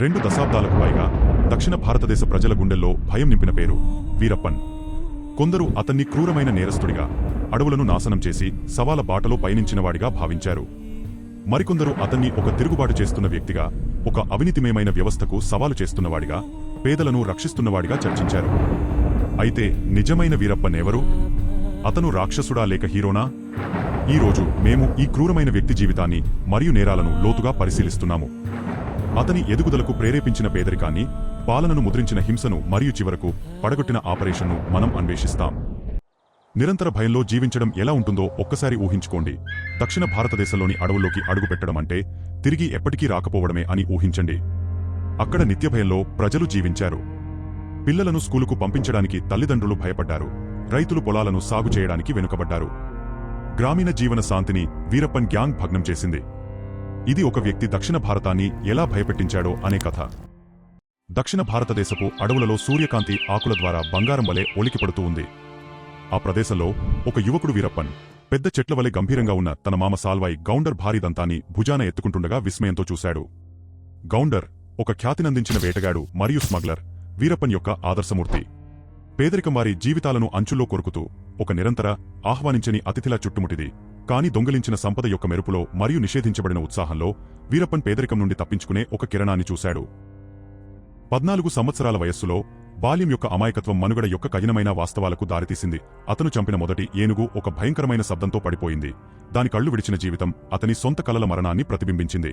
రెండు దశాబ్దాలకు పైగా దక్షిణ భారతదేశ ప్రజల గుండెల్లో భయం నింపిన పేరు వీరప్పన్. కొందరు అతన్ని క్రూరమైన నేరస్తుడిగా అడవులను నాశనం చేసి సవాల బాటలో పయనించినవాడిగా భావించారు. మరికొందరు అతన్ని ఒక తిరుగుబాటు చేస్తున్న వ్యక్తిగా ఒక అవినీతిమయమైన వ్యవస్థకు సవాలు చేస్తున్నవాడిగా పేదలను రక్షిస్తున్నవాడిగా చర్చించారు. అయితే నిజమైన వీరప్పన్ ఎవరు? అతను రాక్షసుడా లేక హీరోనా? ఈ రోజు మేము ఈ క్రూరమైన వ్యక్తి జీవితాన్ని మరియు నేరాలను లోతుగా పరిశీలిస్తున్నాము. అతని ఎదుగుదలకు ప్రేరేపించిన పేదరికాన్ని పాలనను ముద్రించిన హింసను మరియు చివరకు పడగొట్టిన ఆపరేషన్ను మనం అన్వేషిస్తాం. నిరంతర భయంలో జీవించడం ఎలా ఉంటుందో ఒక్కసారి ఊహించుకోండి. దక్షిణ భారతదేశంలోని అడవుల్లోకి అడుగుపెట్టడం అంటే తిరిగి ఎప్పటికీ రాకపోవడమే అని ఊహించండి. అక్కడ నిత్యభయంలో ప్రజలు జీవించారు. పిల్లలను స్కూలుకు పంపించడానికి తల్లిదండ్రులు భయపడ్డారు. రైతులు పొలాలను సాగు చేయడానికి వెనుకబడ్డారు. గ్రామీణ జీవన శాంతిని వీరప్పన్ గ్యాంగ్ భగ్నం చేసింది. ఇది ఒక వ్యక్తి దక్షిణ భారతాన్ని ఎలా భయపెట్టించాడో అనే కథ. దక్షిణ భారతదేశపు అడవులలో సూర్యకాంతి ఆకుల ద్వారా బంగారం వలె ఒలికిపడుతూ ఉంది. ఆ ప్రదేశంలో ఒక యువకుడు వీరప్పన్ పెద్ద చెట్ల వలె గంభీరంగా ఉన్న తన మామ సాల్వాయి గౌండర్ భారీ దంతాన్ని భుజాన ఎత్తుకుంటుండగా విస్మయంతో చూశాడు. గౌండర్ ఒక ఖ్యాతినందించిన వేటగాడు మరియు స్మగ్లర్ వీరప్పన్ యొక్క ఆదర్శమూర్తి. పేదరికం వారి జీవితాలను అంచుల్లో కొరుకుతూ ఒక నిరంతర ఆహ్వానించని అతిథిలా చుట్టుముటిది కాని దొంగిలించిన సంపద యొక్క మెరుపులో మరియు నిషేధించబడిన ఉత్సాహంలో వీరప్పన్ పేదరికం నుండి తప్పించుకునే ఒక కిరణాన్ని చూశాడు. పద్నాలుగు సంవత్సరాల వయస్సులో బాల్యం యొక్క అమాయకత్వం మనుగడ యొక్క కఠినమైన వాస్తవాలకు దారితీసింది. అతను చంపిన మొదటి ఏనుగు ఒక భయంకరమైన శబ్దంతో పడిపోయింది. దాని కళ్ళు విడిచిన జీవితం అతని సొంత కలల మరణాన్ని ప్రతిబింబించింది.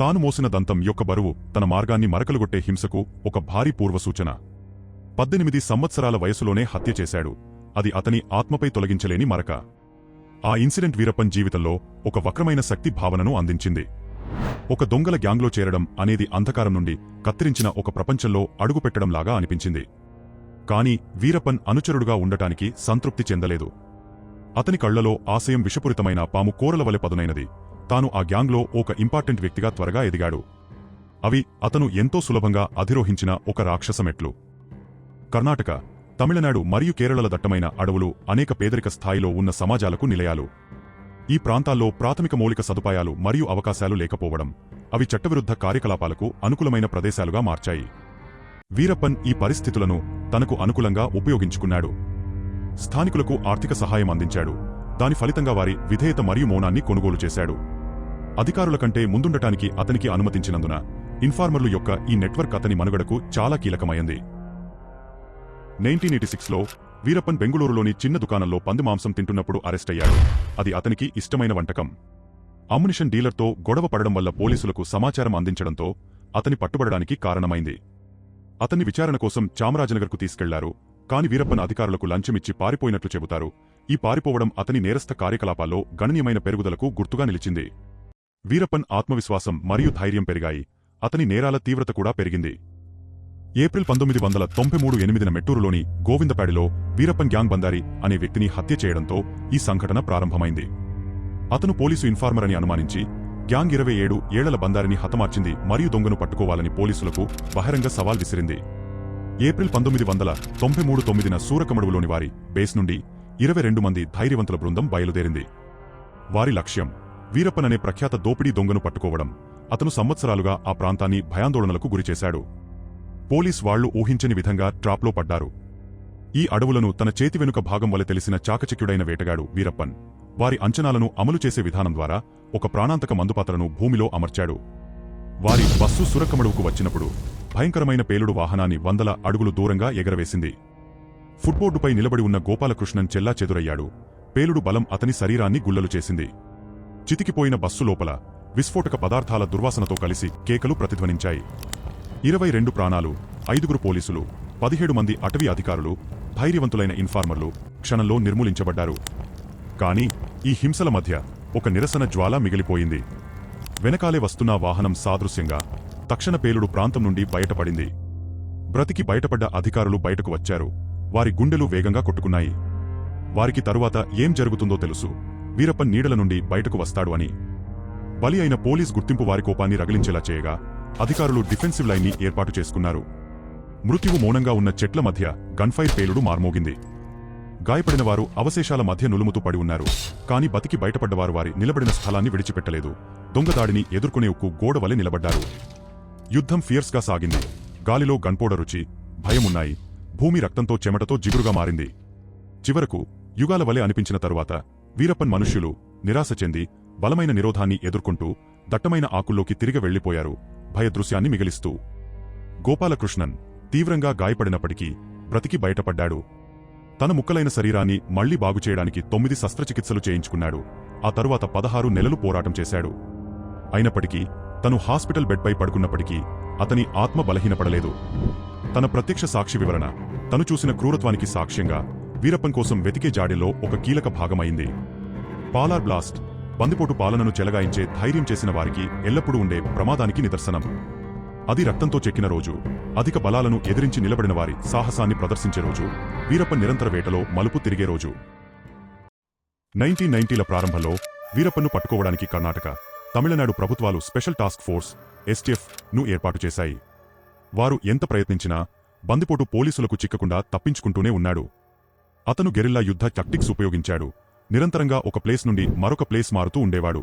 తాను మోసిన దంతం యొక్క బరువు తన మార్గాన్ని మరకలుగొట్టే హింసకు ఒక భారీ పూర్వసూచన. పద్దెనిమిది సంవత్సరాల వయసులోనే హత్య చేశాడు. అది అతని ఆత్మపై తొలగించలేని మరక. ఆ ఇన్సిడెంట్ వీరప్పన్ జీవితంలో ఒక వక్రమైన శక్తి భావనను అందించింది. ఒక దొంగల గ్యాంగ్లో చేరడం అనేది అంధకారం నుండి కత్తిరించిన ఒక ప్రపంచంలో అడుగుపెట్టడంలాగా అనిపించింది. కాని వీరప్పన్ అనుచరుడుగా ఉండటానికి సంతృప్తి చెందలేదు. అతని కళ్ళలో ఆశయం విషపూరితమైన పాము కోరల వలె పదునైనది. తాను ఆ గ్యాంగ్లో ఒక ఇంపార్టెంట్ వ్యక్తిగా త్వరగా ఎదిగాడు. అవి అతను ఎంతో సులభంగా అధిరోహించిన ఒక రాక్షసమెట్లు. కర్ణాటక తమిళనాడు మరియు కేరళల దట్టమైన అడవులు అనేక పేదరిక స్థాయిలో ఉన్న సమాజాలకు నిలయాలు. ఈ ప్రాంతాల్లో ప్రాథమిక మౌలిక సదుపాయాలు మరియు అవకాశాలు లేకపోవడం అవి చట్టవిరుద్ధ కార్యకలాపాలకు అనుకూలమైన ప్రదేశాలుగా మార్చాయి. వీరప్పన్ ఈ పరిస్థితులను తనకు అనుకూలంగా ఉపయోగించుకున్నాడు. స్థానికులకు ఆర్థిక సహాయం అందించాడు. దాని ఫలితంగా వారి విధేయత మరియు మౌనాన్ని కొనుగోలు చేశాడు. అధికారుల కంటే ముందుండటానికి అతనికి అనుమతించినందున ఇన్ఫార్మర్లు యొక్క ఈ నెట్వర్క్ అతని మనుగడకు చాలా కీలకమైంది. నైన్టీన్ ఎయిటీ సిక్స్లో వీరప్పన్ బెంగుళూరులోని చిన్న దుకాణంలో పంది మాంసం తింటున్నప్పుడు అరెస్ట్ అయ్యాడు. అది అతనికి ఇష్టమైన వంటకం. అమ్యునిషన్ డీలర్తో గొడవ పడడం వల్ల పోలీసులకు సమాచారం అందించడంతో అతని పట్టుబడడానికి కారణమైంది. అతన్ని విచారణ కోసం చామరాజనగర్కు తీసుకెళ్ళారు. కాని వీరప్పన్ అధికారులకు లంచమిచ్చి పారిపోయినట్లు చెబుతారు. ఈ పారిపోవడం అతని నేరస్థ కార్యకలాపాల్లో గణనీయమైన పెరుగుదలకు గుర్తుగా నిలిచింది. వీరప్పన్ ఆత్మవిశ్వాసం మరియు ధైర్యం పెరిగాయి. అతని నేరాల తీవ్రత కూడా పెరిగింది. ఏప్రిల్ పంతొమ్మిది వందల తొంభై మూడు ఎనిమిదిన మెట్టూరులోని గోవిందపాడిలో వీరప్పన్ గ్యాంగ్ బందారి అనే వ్యక్తిని హత్య చేయడంతో ఈ సంఘటన ప్రారంభమైంది. అతను పోలీసు ఇన్ఫార్మర్ అని అనుమానించి గ్యాంగ్ ఇరవై ఏడు ఏళ్ళ బందారిని హతమార్చింది మరియు దొంగను పట్టుకోవాలని పోలీసులకు బహిరంగ సవాల్ విసిరింది. ఏప్రిల్ పంతొమ్మిది వందల తొంభై మూడు తొమ్మిదిన సూరకమడువులోని వారి బేస్ నుండి ఇరవై రెండు మంది ధైర్యవంతుల బృందం బయలుదేరింది. వారి లక్ష్యం వీరప్పన్ అనే ప్రఖ్యాత దోపిడీ దొంగను పట్టుకోవడం. అతను సంవత్సరాలుగా ఆ ప్రాంతాన్ని భయాందోళనలకు గురిచేశాడు. పోలీస్ వాళ్ళు ఊహించని విధంగా ట్రాప్లో పడ్డారు. ఈ అడవులను తన చేతి వెనుక భాగం వల్ల తెలిసిన చాకచక్యుడైన వేటగాడు వీరప్పన్ వారి అంచనాలను అమలు చేసే విధానం ద్వారా ఒక ప్రాణాంతక మందుపాత్రను భూమిలో అమర్చాడు. వారి బస్సు సురకమడువుకు వచ్చినప్పుడు భయంకరమైన పేలుడు వాహనాన్ని వందల అడుగులు దూరంగా ఎగరవేసింది. ఫుట్బోర్డుపై నిలబడి ఉన్న గోపాలకృష్ణన్ చెల్లా చెదురయ్యాడు. పేలుడు బలం అతని శరీరాన్ని గుల్లలు చేసింది. చితికిపోయిన బస్సు లోపల విస్ఫోటక పదార్థాల దుర్వాసనతో కలిసి కేకలు ప్రతిధ్వనించాయి. ఇరవై రెండు ప్రాణాలు ఐదుగురు పోలీసులు పదిహేడు మంది అటవీ అధికారులు ధైర్యవంతులైన ఇన్ఫార్మర్లు క్షణంలో నిర్మూలించబడ్డారు. కాని ఈ హింసల మధ్య ఒక నిరసన జ్వాల మిగిలిపోయింది. వెనకాలే వస్తున్న వాహనం సాదృశ్యంగా తక్షణ పేలుడు ప్రాంతం నుండి బయటపడింది. బ్రతికి బయటపడ్డ అధికారులు బయటకు వచ్చారు. వారి గుండెలు వేగంగా కొట్టుకున్నాయి. వారికి తరువాత ఏం జరుగుతుందో తెలుసు. వీరప్పన్ నీడల నుండి బయటకు వస్తాడు అని. బలి అయిన పోలీస్ గుర్తింపు వారి కోపాన్ని రగిలించేలా చేయగా అధికారులు డిఫెన్సివ్ లైన్ని ఏర్పాటు చేసుకున్నారు. మృత్యువు మౌనంగా ఉన్న చెట్ల మధ్య గన్ఫైర్ పేలుడు మార్మోగింది. గాయపడిన వారు అవశేషాల మధ్య నులుముతూ పడి ఉన్నారు. కాని బతికి బయటపడ్డవారు వారి నిలబడిన స్థలాన్ని విడిచిపెట్టలేదు. దొంగదాడిని ఎదుర్కొనే ఉక్కు గోడవలె నిలబడ్డారు. యుద్ధం ఫియర్స్గా సాగింది. గాలిలో గన్పోడ రుచి భయమున్నాయి. భూమి రక్తంతో చెమటతో జిగురుగా మారింది. చివరకు యుగాల వలె అనిపించిన తరువాత వీరప్పన్ మనుష్యులు నిరాశ చెంది బలమైన నిరోధాన్ని ఎదుర్కొంటూ దట్టమైన ఆకుల్లోకి తిరిగి వెళ్ళిపోయారు భయదృశ్యాన్ని మిగిలిస్తూ. గోపాలకృష్ణన్ తీవ్రంగా గాయపడినప్పటికీ బ్రతికి బయటపడ్డాడు. తన ముక్కలైన శరీరాన్ని మళ్ళీ బాగుచేయడానికి తొమ్మిది శస్త్రచికిత్సలు చేయించుకున్నాడు. ఆ తరువాత పదహారు నెలలు పోరాటం చేశాడు. అయినప్పటికీ తను హాస్పిటల్ బెడ్పై పడుకున్నప్పటికీ అతని ఆత్మ బలహీనపడలేదు. తన ప్రత్యక్ష సాక్షి వివరణ తను చూసిన క్రూరత్వానికి సాక్ష్యంగా వీరప్పన్ కోసం వెతికే జాడిలో ఒక కీలక భాగమైంది. పాలార్ బ్లాస్ట్ బందిపోటు పాలనను చెలగాయించే ధైర్యం చేసిన వారికి ఎల్లప్పుడూ ఉండే ప్రమాదానికి నిదర్శనం. అది రక్తంతో చెక్కిన రోజు అధిక బలాలను ఎదిరించి నిలబడిన వారి సాహసాన్ని ప్రదర్శించే రోజు వీరప్ప నిరంతర వేటలో మలుపు తిరిగే రోజు. నైన్టీన్ నైన్టీల ప్రారంభంలో వీరప్పను పట్టుకోవడానికి కర్ణాటక తమిళనాడు ప్రభుత్వాలు స్పెషల్ టాస్క్ ఫోర్స్ ఎస్టీఎఫ్ను ఏర్పాటు చేశాయి. వారు ఎంత ప్రయత్నించినా బందిపోటు పోలీసులకు చిక్కకుండా తప్పించుకుంటూనే ఉన్నాడు. అతను గెరిల్లా యుద్ధ టక్టిక్స్ ఉపయోగించాడు. నిరంతరంగా ఒక ప్లేస్ నుండి మరొక ప్లేస్ మారుతూ ఉండేవాడు.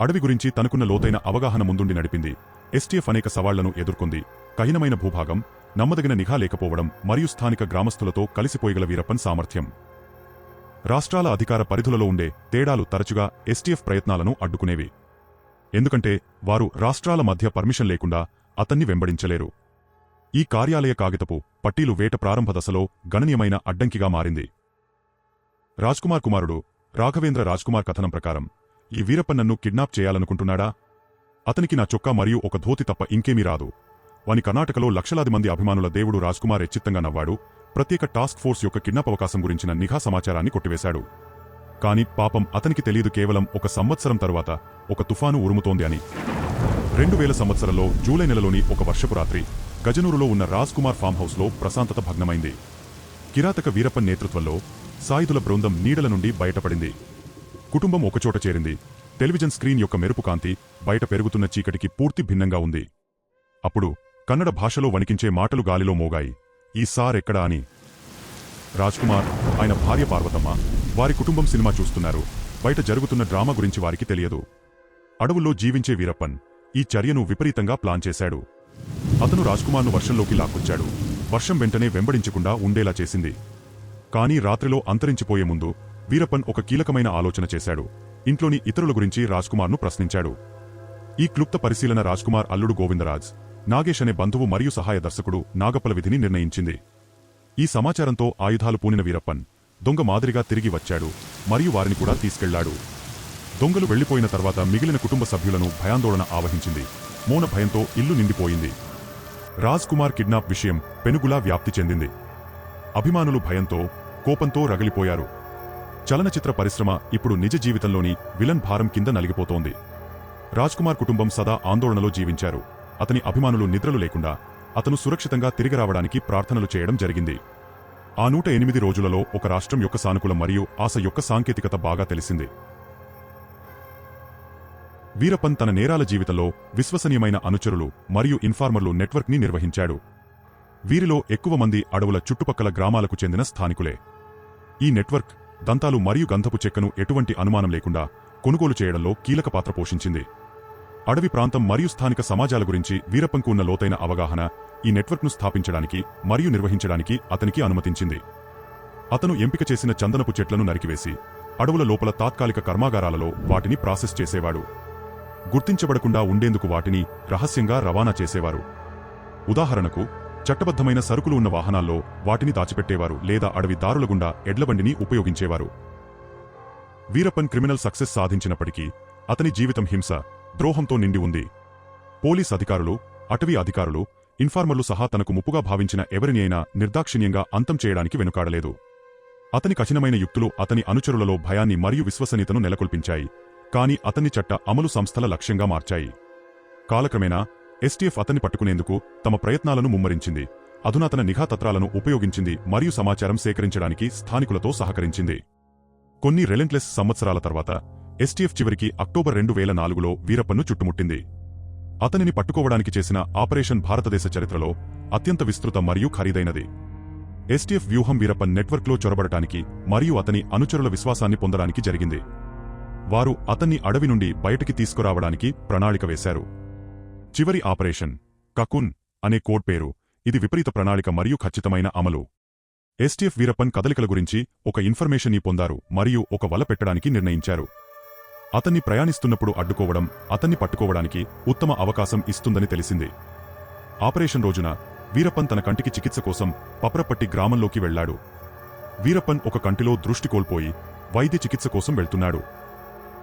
అడవి గురించి తనకున్న లోతైన అవగాహన ముందుండి నడిపింది. ఎస్టీఎఫ్ అనేక సవాళ్ళను ఎదుర్కొంది. కఠినమైన భూభాగం నమ్మదగిన నిఘా లేకపోవడం మరియు స్థానిక గ్రామస్తులతో కలిసిపోయగల వీరప్పన్ సామర్థ్యం. రాష్ట్రాల అధికార పరిధులలో ఉండే తేడాలు తరచుగా ఎస్టీఎఫ్ ప్రయత్నాలను అడ్డుకునేవి. ఎందుకంటే వారు రాష్ట్రాల మధ్య పర్మిషన్ లేకుండా అతన్ని వెంబడించలేరు. ఈ కార్యాలయ కాగితపు పట్టీలు వేట ప్రారంభ దశలో గణనీయమైన అడ్డంకిగా మారింది. రాజ్కుమార్ కుమారుడు రాఘవేంద్ర రాజ్కుమార్ కథనం ప్రకారం ఈ వీరప్పన్నన్ను కిడ్నాప్ చేయాలనుకుంటున్నాడా? అతనికి నా చొక్కా మరియు ఒక ధోతి తప్ప ఇంకేమీ రాదు. వాని కర్ణాటకలో లక్షలాది మంది అభిమానుల దేవుడు రాజ్కుమార్ ఎచ్చిత్తంగా నవ్వాడు. ప్రత్యేక టాస్క్ ఫోర్స్ యొక్క కిడ్నాప్ అవకాశం గురించిన నిఘా సమాచారాన్ని కొట్టివేశాడు. కాని పాపం అతనికి తెలియదు కేవలం ఒక సంవత్సరం తరువాత ఒక తుఫాను ఉరుముతోంది అని. రెండు వేల సంవత్సరంలో జూలై నెలలోని ఒక వర్షపు రాత్రి గజనూరులో ఉన్న రాజ్ కుమార్ ఫామ్ హౌస్లో ప్రశాంతత భగ్నమైంది. కిరాతక వీరప్పన్ నేతృత్వంలో సాయుధుల బృందం నీడల నుండి బయటపడింది. కుటుంబం ఒకచోట చేరింది. టెలివిజన్ స్క్రీన్ యొక్క మెరుపు కాంతి బయట పెరుగుతున్న చీకటికి పూర్తి భిన్నంగా ఉంది. అప్పుడు కన్నడ భాషలో వణికించే మాటలు గాలిలో మోగాయి. ఈ సార్ ఎక్కడా అని. రాజ్కుమార్ ఆయన భార్య పార్వతమ్మ వారి కుటుంబం సినిమా చూస్తున్నారు. బయట జరుగుతున్న డ్రామా గురించి వారికి తెలియదు. అడవుల్లో జీవించే వీరప్పన్ ఈ చర్యను విపరీతంగా ప్లాన్ చేశాడు. అతను రాజ్కుమార్ను వర్షంలోకి లాక్కొచ్చాడు. వర్షం వెంటనే వెంబడించకుండా ఉండేలా చేసింది. కానీ రాత్రిలో అంతరించిపోయే ముందు వీరప్పన్ ఒక కీలకమైన ఆలోచన చేశాడు. ఇంట్లోని ఇతరుల గురించి రాజ్కుమార్ను ప్రశ్నించాడు. ఈ క్లుప్త పరిశీలన రాజ్కుమార్ అల్లుడు గోవిందరాజ్ నాగేష్ అనే బంధువు మరియు సహాయ దర్శకుడు నాగపల విధిని నిర్ణయించింది. ఈ సమాచారంతో ఆయుధాలు పూనిన వీరప్పన్ దొంగ మాదిరిగా తిరిగి వచ్చాడు మరియు వారిని కూడా తీసుకెళ్ళాడు. దొంగలు వెళ్ళిపోయిన తర్వాత మిగిలిన కుటుంబ సభ్యులను భయాందోళన ఆవహించింది. మౌన భయంతో ఇల్లు నిండిపోయింది. రాజ్ కుమార్ కిడ్నాప్ విషయం పెనుగులా వ్యాప్తి చెందింది. అభిమానులు భయంతో కోపంతో రగిలిపోయారు. చలనచిత్ర పరిశ్రమ ఇప్పుడు నిజ జీవితంలోని విలన్ భారం కింద నలిగిపోతోంది. రాజ్కుమార్ కుటుంబం సదా ఆందోళనలో జీవించారు. అతని అభిమానులు నిద్రలు లేకుండా అతను సురక్షితంగా తిరిగి రావడానికి ప్రార్థనలు చేయడం జరిగింది. ఆ నూట ఎనిమిది రోజులలో ఒక రాష్ట్రం యొక్క సానుకూలం మరియు ఆశ యొక్క సాంకేతికత బాగా తెలిసింది. వీరప్పన్ తన నేరాల జీవితంలో విశ్వసనీయమైన అనుచరులు మరియు ఇన్ఫార్మర్లు నెట్వర్క్ని నిర్వహించాడు. వీరిలో ఎక్కువ మంది అడవుల చుట్టుపక్కల గ్రామాలకు చెందిన స్థానికులే. ఈ నెట్వర్క్ దంతాలు మరియు గంధపు చెక్కను ఎటువంటి అనుమానం లేకుండా కొనుగోలు చేయడంలో కీలక పాత్ర పోషించింది. అడవి ప్రాంతం మరియు స్థానిక సమాజాల గురించి వీరప్పంకు ఉన్న లోతైన అవగాహన ఈ నెట్వర్క్ను స్థాపించడానికి మరియు నిర్వహించడానికి అతనికి అనుమతించింది. అతను ఎంపిక చేసిన చందనపు చెట్లను నరికివేసి అడవుల లోపల తాత్కాలిక కర్మాగారాలలో వాటిని ప్రాసెస్ చేసేవాడు. గుర్తించబడకుండా ఉండేందుకు వాటిని రహస్యంగా రవాణా చేసేవారు. ఉదాహరణకు చట్టబద్ధమైన సరుకులు ఉన్న వాహనాల్లో వాటిని దాచిపెట్టేవారు లేదా అడవి దారుల గుండా ఎడ్లబండిని ఉపయోగించేవారు. వీరప్పన్ క్రిమినల్ సక్సెస్ సాధించినప్పటికీ అతని జీవితం హింస ద్రోహంతో నిండి ఉంది. పోలీస్ అధికారులు అటవీ అధికారులు ఇన్ఫార్మర్లు సహా తనకు ముప్పుగా భావించిన ఎవరిని అయినా నిర్దాక్షిణ్యంగా అంతం చేయడానికి వెనుకాడలేదు. అతని కఠినమైన యుక్తులు అతని అనుచరులలో భయాన్ని మరియు విశ్వసనీయతను నెలకొల్పించాయి కాని అతన్ని చట్ట అమలు సంస్థల లక్ష్యంగా మార్చాయి. కాలక్రమేణా ఎస్టీఎఫ్ అతన్ని పట్టుకునేందుకు తమ ప్రయత్నాలను ముమ్మరించింది. అధునాతన నిఘా తత్రాలను ఉపయోగించింది మరియు సమాచారం సేకరించడానికి స్థానికులతో సహకరించింది. కొన్ని రెలెంట్లెస్ సంవత్సరాల తర్వాత ఎస్టీఎఫ్ చివరికి అక్టోబర్ రెండు వేల నాలుగులో వీరప్పన్ను చుట్టుముట్టింది. అతనిని పట్టుకోవడానికి చేసిన ఆపరేషన్ భారతదేశ చరిత్రలో అత్యంత విస్తృత మరియు ఖరీదైనది. ఎస్టీఎఫ్ వ్యూహం వీరప్పన్ నెట్వర్క్లో చొరబడటానికి మరియు అతని అనుచరుల విశ్వాసాన్ని పొందడానికి జరిగింది. వారు అతన్ని అడవి నుండి బయటికి తీసుకురావడానికి ప్రణాళిక వేశారు. చివరి ఆపరేషన్. కకున్ అనే కోడ్ పేరు. ఇది విపరీత ప్రణాళిక మరియు ఖచ్చితమైన అమలు. ఎస్టీఎఫ్ వీరప్పన్ కదలికల గురించి ఒక ఇన్ఫర్మేషన్ని పొందారు మరియు ఒక వల పెట్టడానికి నిర్ణయించారు. అతన్ని ప్రయాణిస్తున్నప్పుడు అడ్డుకోవడం అతన్ని పట్టుకోవడానికి ఉత్తమ అవకాశం ఇస్తుందని తెలిసింది. ఆపరేషన్ రోజున వీరప్పన్ తన కంటికి చికిత్స కోసం పప్రపట్టి గ్రామంలోకి వెళ్ళాడు వీరప్పన్ ఒక కంటిలో దృష్టి కోల్పోయి వైద్య చికిత్స కోసం వెళ్తున్నాడు.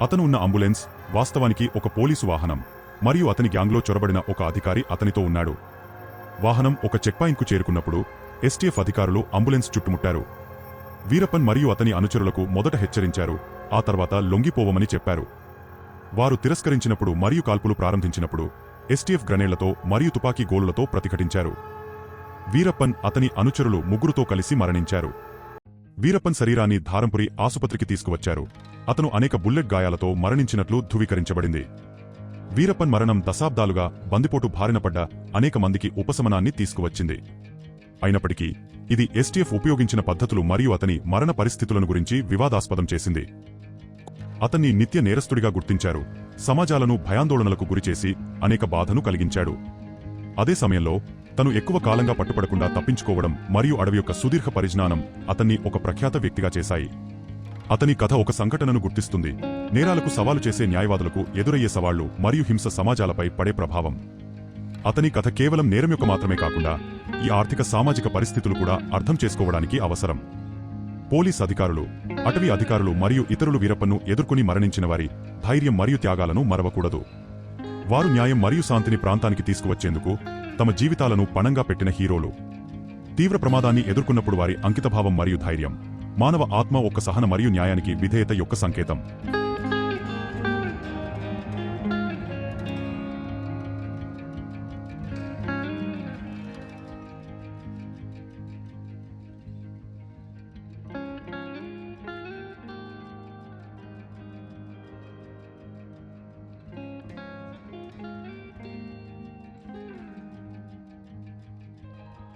అతను ఉన్న అంబులెన్స్ వాస్తవానికి ఒక పోలీసు వాహనం. మరియు అతని గ్యాంగ్లో చొరబడిన ఒక అధికారి అతనితో ఉన్నాడు. వాహనం ఒక చెక్పాయింట్కు చేరుకున్నప్పుడు ఎస్టీఎఫ్ అధికారులు అంబులెన్స్ చుట్టుముట్టారు. వీరప్పన్ మరియు అతని అనుచరులకు మొదట హెచ్చరించారు. ఆ తర్వాత లొంగిపోవమని చెప్పారు. వారు తిరస్కరించినప్పుడు మరియు కాల్పులు ప్రారంభించినప్పుడు ఎస్టీఎఫ్ గ్రనేళ్ళతో మరియు తుపాకీ గోలులతో ప్రతిఘటించారు. వీరప్పన్ అతని అనుచరులు ముగ్గురుతో కలిసి మరణించారు. వీరప్పన్ శరీరాన్ని ధారంపురి ఆసుపత్రికి తీసుకువచ్చారు. అతను అనేక బుల్లెట్ గాయాలతో మరణించినట్లు ధృవీకరించబడింది. వీరప్పన్ మరణం దశాబ్దాలుగా బందిపోటు బారినపడ్డ అనేక మందికి ఉపశమనాన్ని తీసుకువచ్చింది. అయినప్పటికీ ఇది ఎస్టీఎఫ్ ఉపయోగించిన పద్ధతులు మరియు అతని మరణ పరిస్థితులను గురించి వివాదాస్పదం చేసింది. అతన్ని నిత్య నేరస్తుడిగా గుర్తించారు. సమాజాలను భయాందోళనలకు గురిచేసి అనేక బాధను కలిగించాడు. అదే సమయంలో తను ఎక్కువ కాలంగా పట్టుపడకుండా తప్పించుకోవడం మరియు అడవి యొక్క సుదీర్ఘ పరిజ్ఞానం అతన్ని ఒక ప్రఖ్యాత వ్యక్తిగా చేశాయి. అతని కథ ఒక సంఘటనను గుర్తిస్తుంది. నేరాలకు సవాలు చేసే న్యాయవాదులకు ఎదురయ్యే సవాళ్ళు మరియు హింస సమాజాలపై పడే ప్రభావం. అతని కథ కేవలం నేరం యొక్క మాత్రమే కాకుండా ఈ ఆర్థిక సామాజిక పరిస్థితులు కూడా అర్థం చేసుకోవడానికి అవసరం. పోలీస్ అధికారులు అటవీ అధికారులు మరియు ఇతరులు వీరప్పను ఎదుర్కొని మరణించిన వారి ధైర్యం మరియు త్యాగాలను మరవకూడదు. వారు న్యాయం మరియు శాంతిని ప్రాంతానికి తీసుకువచ్చేందుకు తమ జీవితాలను పణంగా పెట్టిన హీరోలు. తీవ్ర ప్రమాదాన్ని ఎదుర్కొన్నప్పుడు వారి అంకితభావం మరియు ధైర్యం. మానవ ఆత్మ ఒక సహన మరియు న్యాయానికి విధేయత యొక్క సంకేతం.